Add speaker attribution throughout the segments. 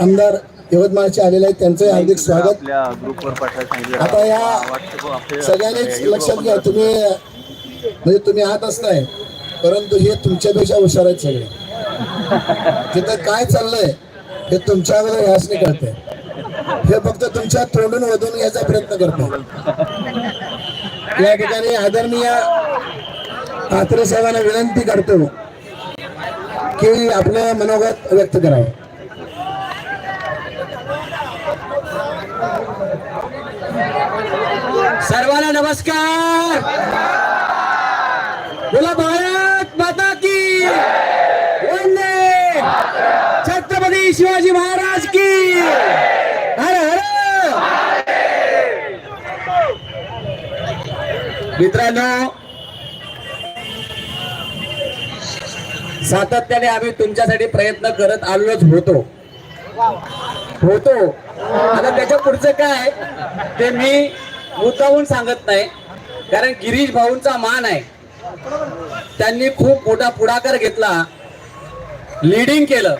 Speaker 1: आमदार यवतमाळचे आलेले आहेत त्यांचं हार्दिक स्वागत. आता या सगळ्यांनीच लक्षात घ्या तुम्ही म्हणजे तुम्ही आहात असताय परंतु हे तुमच्यापेक्षा हुशार आहेत सगळे. तिथं काय चाललंय हे तुमच्या अगोदर ह्यासने हे फक्त तुमच्या तोंडून वधून घ्यायचा प्रयत्न करतो या ठिकाणी आदरणीय आत्रे साहेबांना विनंती करतो की आपलं मनोगत व्यक्त करावं.
Speaker 2: सर्वांना नमस्कार. बोला भारत माता की. वंदे. छत्रपती शिवाजी महाराज की. हर हर. मित्रांनो सातत्याने आम्ही तुमच्यासाठी प्रयत्न करत आलोच होतो. होतो. आता त्याच्या पुढचं काय ते मी मुद्दाहून सांगत नाही. कारण गिरीश भाऊंचा मान आहे. त्यांनी खूप मोठा पुढाकार घेतला लिडिंग केलं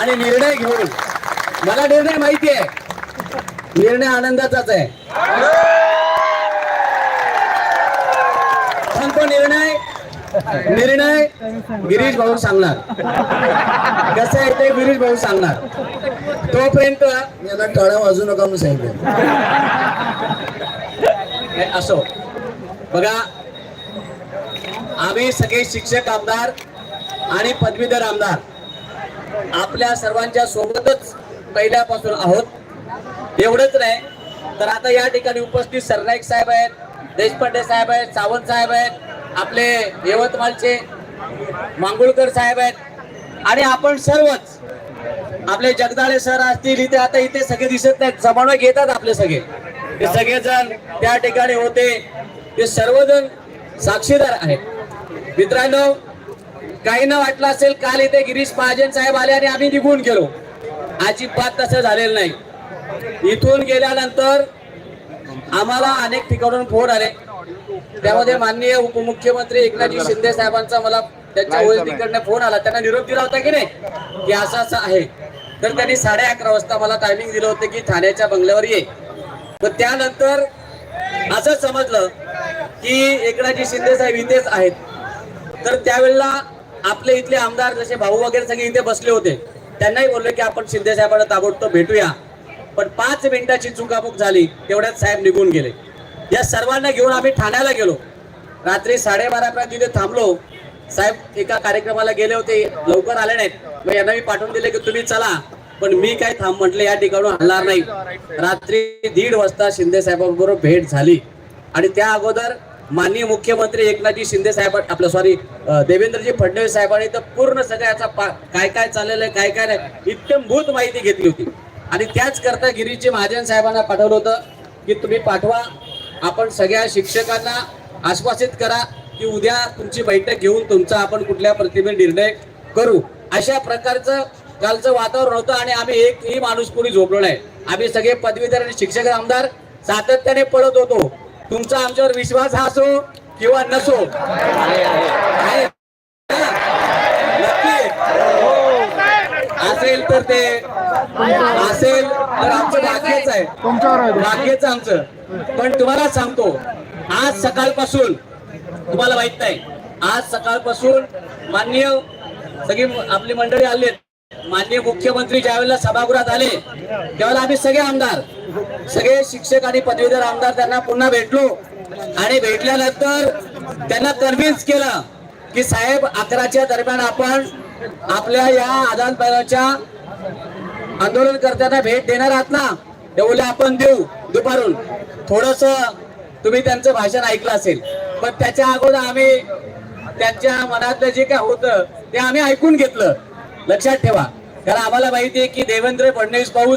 Speaker 2: आणि निर्णय घेऊन. मला निर्णय माहिती आहे. निर्णय आनंदाचाच आहे. पण तो निर्णय निर्णय गिरीश भाऊ सांगणार. कसं आहे ते गिरीश भाऊ सांगणार. तोपर्यंत
Speaker 1: यांना टाळ्या वाजू नका म्हणून सांगितलं.
Speaker 2: असो. बघा आम्ही सगळे शिक्षक आमदार आणि पदवीधर आमदार आपल्या सर्वांच्या सोबतच पहिल्यापासून आहोत. एवढंच नाही तर आता या ठिकाणी उपस्थित सरनाईक साहेब आहेत देशपांडे साहेब आहेत सावंत साहेब आहेत आपले यवतमाळचे मांगुळकर साहेब आहेत. आणि आपण सर्वच आपले जगदाळे सर असतील इथे आता इथे सगळे दिसत नाहीत. समन्वय घेतात आपले सगळे. ते सगळेजण त्या ठिकाणी होते. ते सर्वजण साक्षीदार आहेत. मित्रांनो काही ना वाटलं असेल काल इथे गिरीश महाजन साहेब आले आणि आम्ही निघून गेलो. अजिबात तसं झालेलं नाही. इथून गेल्यानंतर आम्हाला अनेक ठिकाणून फोन आले. त्यामध्ये माननीय उपमुख्यमंत्री एकनाथजी शिंदे साहेबांचा मला त्यांच्या ओएसडीकडनं फोन आला. त्यांना निरोप दिला होता की नाही? की असं असं आहे. तर त्यांनी साडे अकरा वाजता मला टायमिंग दिलं होतं की ठाण्याच्या बंगल्यावर ये. तर त्यानंतर असं समजलं की एकनाथजी शिंदे साहेब इथेच आहेत. तर त्यावेळेला आपले इथले आमदार जसे भाऊ वगैरे सगळे इथे बसले होते. त्यांनाही बोललो की आपण शिंदे साहेबांना ताबडतोब भेटूया. पण पाच मिनिटाची चुकामुक झाली तेवढ्यात साहेब निघून गेले. या सर्वांना घेऊन आम्ही ठाण्याला गेलो. रात्री साडेबारापर्यंत तिथे थांबलो साहेब एका कार्यक्रमाला गेले होते लवकर आले नाहीत. मग यांना मी पाठवून दिले की तुम्ही चला पण मी काय थांब म्हटलं या ठिकाणून हलणार नाही. रात्री दीड वाजता शिंदे साहेबांबरोबर भेट झाली. आणि त्या अगोदर माननीय मुख्यमंत्री एकनाथजी शिंदे साहेब आपलं सॉरी देवेंद्रजी फडणवीस साहेबांनी तर पूर्ण सगळ्याचा पा- काय काय चाललेलं आहे काय काय नाही इत्यंभूत माहिती घेतली होती. आणि त्याच करता गिरीजी महाजन साहेबांना पाठवलं होतं की तुम्ही पाठवा आपण सगळ्या शिक्षकांना आश्वासित करा की उद्या तुमची बैठक घेऊन तुमचा आपण कुठल्या प्रतिमे निर्णय करू. अशा प्रकारचं कालचं वातावरण होतं आणि आम्ही एकही माणूस कोणी झोपलो नाही. आम्ही सगळे पदवीधर आणि शिक्षक आमदार सातत्याने पळत होतो. तुमचा आमच्यावर विश्वास हा असो किंवा नसो. हो. असेल तर ते असेल तर आमचं भाग्यच आहे. भाग्यच आमचं. पण तुम्हाला सांगतो आज सकाळपासून तुम्हाला माहीत नाही आज सकाळपासून माननीय सगळी आपली मंडळी आली माननीय मुख्यमंत्री ज्यावेळेला सभागृहात आले त्यावेळेला आम्ही सगळे आमदार सगळे शिक्षक आणि पदवीधर आमदार त्यांना पुन्हा भेटलो. आणि भेटल्यानंतर त्यांना कन्व्हिन्स केलं की साहेब अकराच्या दरम्यान आपण आपल्या या आदान प्रदानाच्या आंदोलनकर्त्यांना भेट देणार आहात ना? ते आपण देऊ दुपारून. थोडस तुम्ही त्यांचं भाषण ऐकलं असेल. पण त्याच्या अगोदर आम्ही त्यांच्या मनातलं जे काय होतं ते आम्ही ऐकून घेतलं. लक्षात ठेवा. कारण आम्हाला माहिती आहे की देवेंद्र फडणवीस भाऊ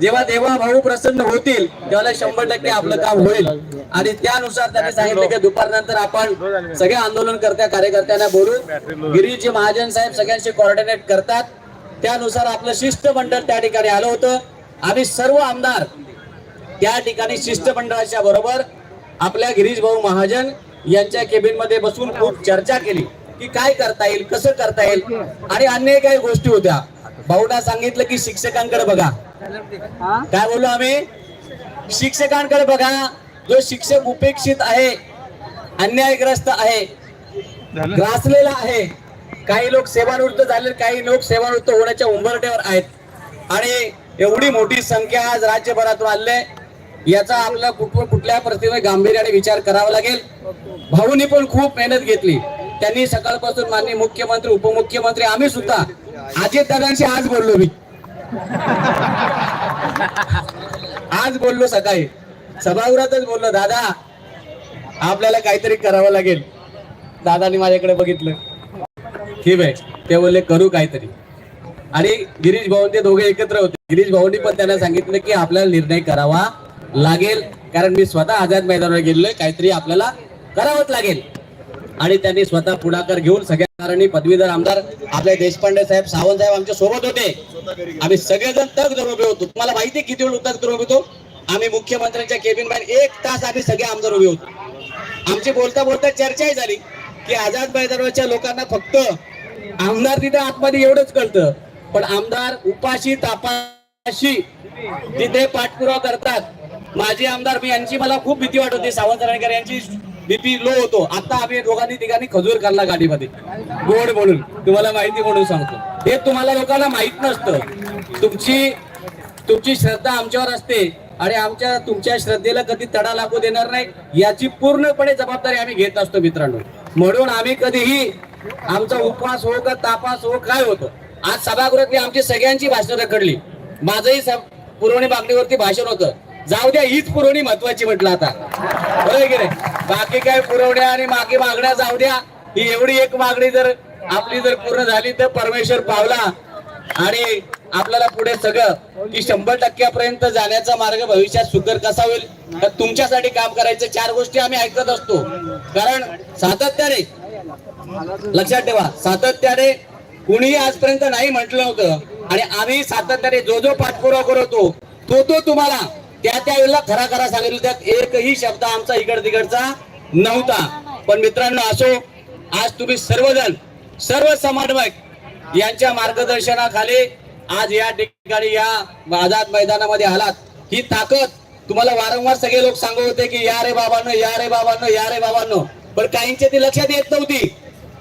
Speaker 2: जेव्हा देवा भाऊ प्रसन्न होतील तेव्हा शंभर टक्के आपलं काम होईल. आणि त्यानुसार त्यांनी सांगितलं की दुपारनंतर आपण सगळ्या आंदोलनकर्त्या कार्यकर्त्यांना बोलून गिरीजी महाजन साहेब सगळ्यांशी कॉर्डिनेट करतात. त्यानुसार आपलं शिष्टमंडळ त्या ठिकाणी आलं होतं. आम्ही सर्व आमदार त्या ठिकाणी शिष्टमंडळाच्या बरोबर आपल्या गिरीश भाऊ महाजन यांच्या केबिनमध्ये बसून खूप चर्चा केली की काय करता येईल कसं करता येईल. आणि अन्य काही गोष्टी होत्या. भाऊना सांगितलं की शिक्षकांकडे बघा. काय बोललो आम्ही? शिक्षकांकडे बघा. जो शिक्षक उपेक्षित आहे अन्यायग्रस्त आहे ग्रासलेला आहे काही लोक सेवानिवृत्त झाले काही लोक सेवानिवृत्त होण्याच्या उंबरट्यावर आहेत. आणि एवढी मोठी संख्या आज राज्यभरातून आले याचा आपल्याला कुठं कुठल्या परिस्थितीमध्ये गांभीर्याने विचार करावा लागेल? भाऊनी पण खूप मेहनत घेतली. त्यांनी सकाळपासून माननीय मुख्यमंत्री उपमुख्यमंत्री आम्ही सुद्धा अजित दादांशी आज बोललो मी. आज बोललो सकाळी. सभागृहातच बोललो दादा आपल्याला काहीतरी करावं लागेल. दादानी माझ्याकडे बघितलं. ठीक आहे. ते बोलले करू काहीतरी. आणि गिरीश भाऊ ते दोघे एकत्र होते. गिरीश भाऊनी पण त्यांना सांगितलं की आपल्याला निर्णय करावा लागेल. कारण मी स्वतः आझाद मैदानावर गेलोय काहीतरी आपल्याला करावंच लागेल. आणि त्यांनी स्वतः पुढाकार घेऊन सगळ्या कारणी पदवीधर आमदार आपले देशपांडे साहेब सावंत साहेब आमच्यासोबत होते. आम्ही सगळेजण तग धरून उभे होतो. तुम्हाला माहिती आहे किती वेळ तग धरून होतो? आम्ही मुख्यमंत्र्यांच्या केबिन बाहेर एक तास आम्ही सगळे आमदार उभे होतो. आमची बोलता बोलता चर्चाही झाली की आझाद मैदानावरच्या लोकांना फक्त आमदार तिथे आतमध्ये एवढंच कळतं. पण आमदार उपाशी तापाशी तिथे पाठपुरावा करतात. माझे आमदार मी यांची मला खूप भीती वाटत होती. सावंत राणेकर यांची बीपी लो होतो. आता आम्ही दोघांनी ठिकाणी खजूर खाल्ला गाडीमध्ये. गोड म्हणून तुम्हाला माहिती म्हणून सांगतो. हे तुम्हाला लोकांना माहीत नसतं. तुमची तुमची श्रद्धा आमच्यावर असते. आणि आमच्या तुमच्या श्रद्धेला कधी तडा लागू देणार नाही याची पूर्णपणे जबाबदारी आम्ही घेत असतो मित्रांनो. म्हणून आम्ही कधीही आमचा उपवास हो का तापास हो काय होतं? आज सभागृहातली आमची सगळ्यांची भाषणं रखडली. माझंही पुरवणी मागणीवरती भाषण होतं. जाऊ द्या हीच पुरवणी महत्वाची म्हटलं आता. बरोबर की नाही? बाकी काय पुरवण्या आणि मागे मागण्या जाऊ द्या. ही एवढी एक मागणी जर आपली जर पूर्ण झाली तर परमेश्वर पावला. आणि आपल्याला पुढे सगळं की शंभर टक्क्यापर्यंत जाण्याचा मार्ग भविष्यात सुकर कसा होईल? तर तुमच्यासाठी काम करायचं चार गोष्टी आम्ही ऐकत असतो. कारण सातत्याने लक्षात ठेवा सातत्याने कुणीही आजपर्यंत नाही म्हटलं होतं. आणि आम्ही सातत्याने जो जो पाठपुरावा करतो तो तो तुम्हाला त्या त्या वेळेला खरा खरा सांगितलं. त्यात एकही शब्द आमचा इकड तिकडचा नव्हता. पण मित्रांनो असो आज तुम्ही सर्वजण सर्व समन्वयक यांच्या मार्गदर्शनाखाली आज या ठिकाणी या आझाद मैदानामध्ये आलात. ही ताकद तुम्हाला वारंवार सगळे लोक सांगत होते की या रे बाबांनो या रे बाबांनो या रे बाबांनो. पण काहींच्या ती लक्षात येत नव्हती.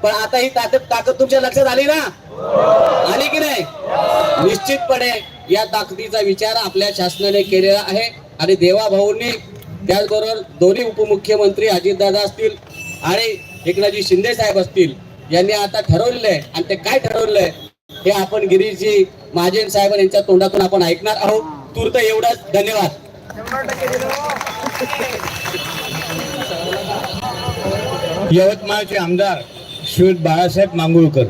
Speaker 2: पण आता ही ताकद ताकद तुमच्या लक्षात आली ना? आली की नाही? निश्चितपणे या ताकदीचा विचार आपल्या शासनाने केलेला आहे आणि देवाभाऊंनी त्याचबरोबर दोन्ही उपमुख्यमंत्री अजितदादा असतील आणि एकनाथजी शिंदे साहेब असतील यांनी आता ठरवलेलं आहे आणि ते काय ठरवलंय हे आपण गिरीशजी महाजन साहेब यांच्या तोंडातून आपण ऐकणार आहोत. तूर्त एवढाच. धन्यवाद.
Speaker 3: यवतमाळचे आमदार श्रीयुत बाळासाहेब मांगुळकर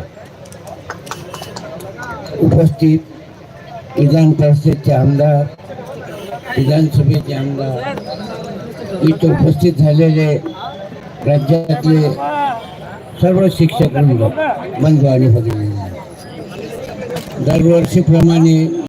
Speaker 4: उपस्थित विधान परिषदेचे आमदार विधानसभेचे आमदार इथं उपस्थित झालेले राज्यातले सर्व शिक्षक बंधू आणि भगिनी. दरवर्षीप्रमाणे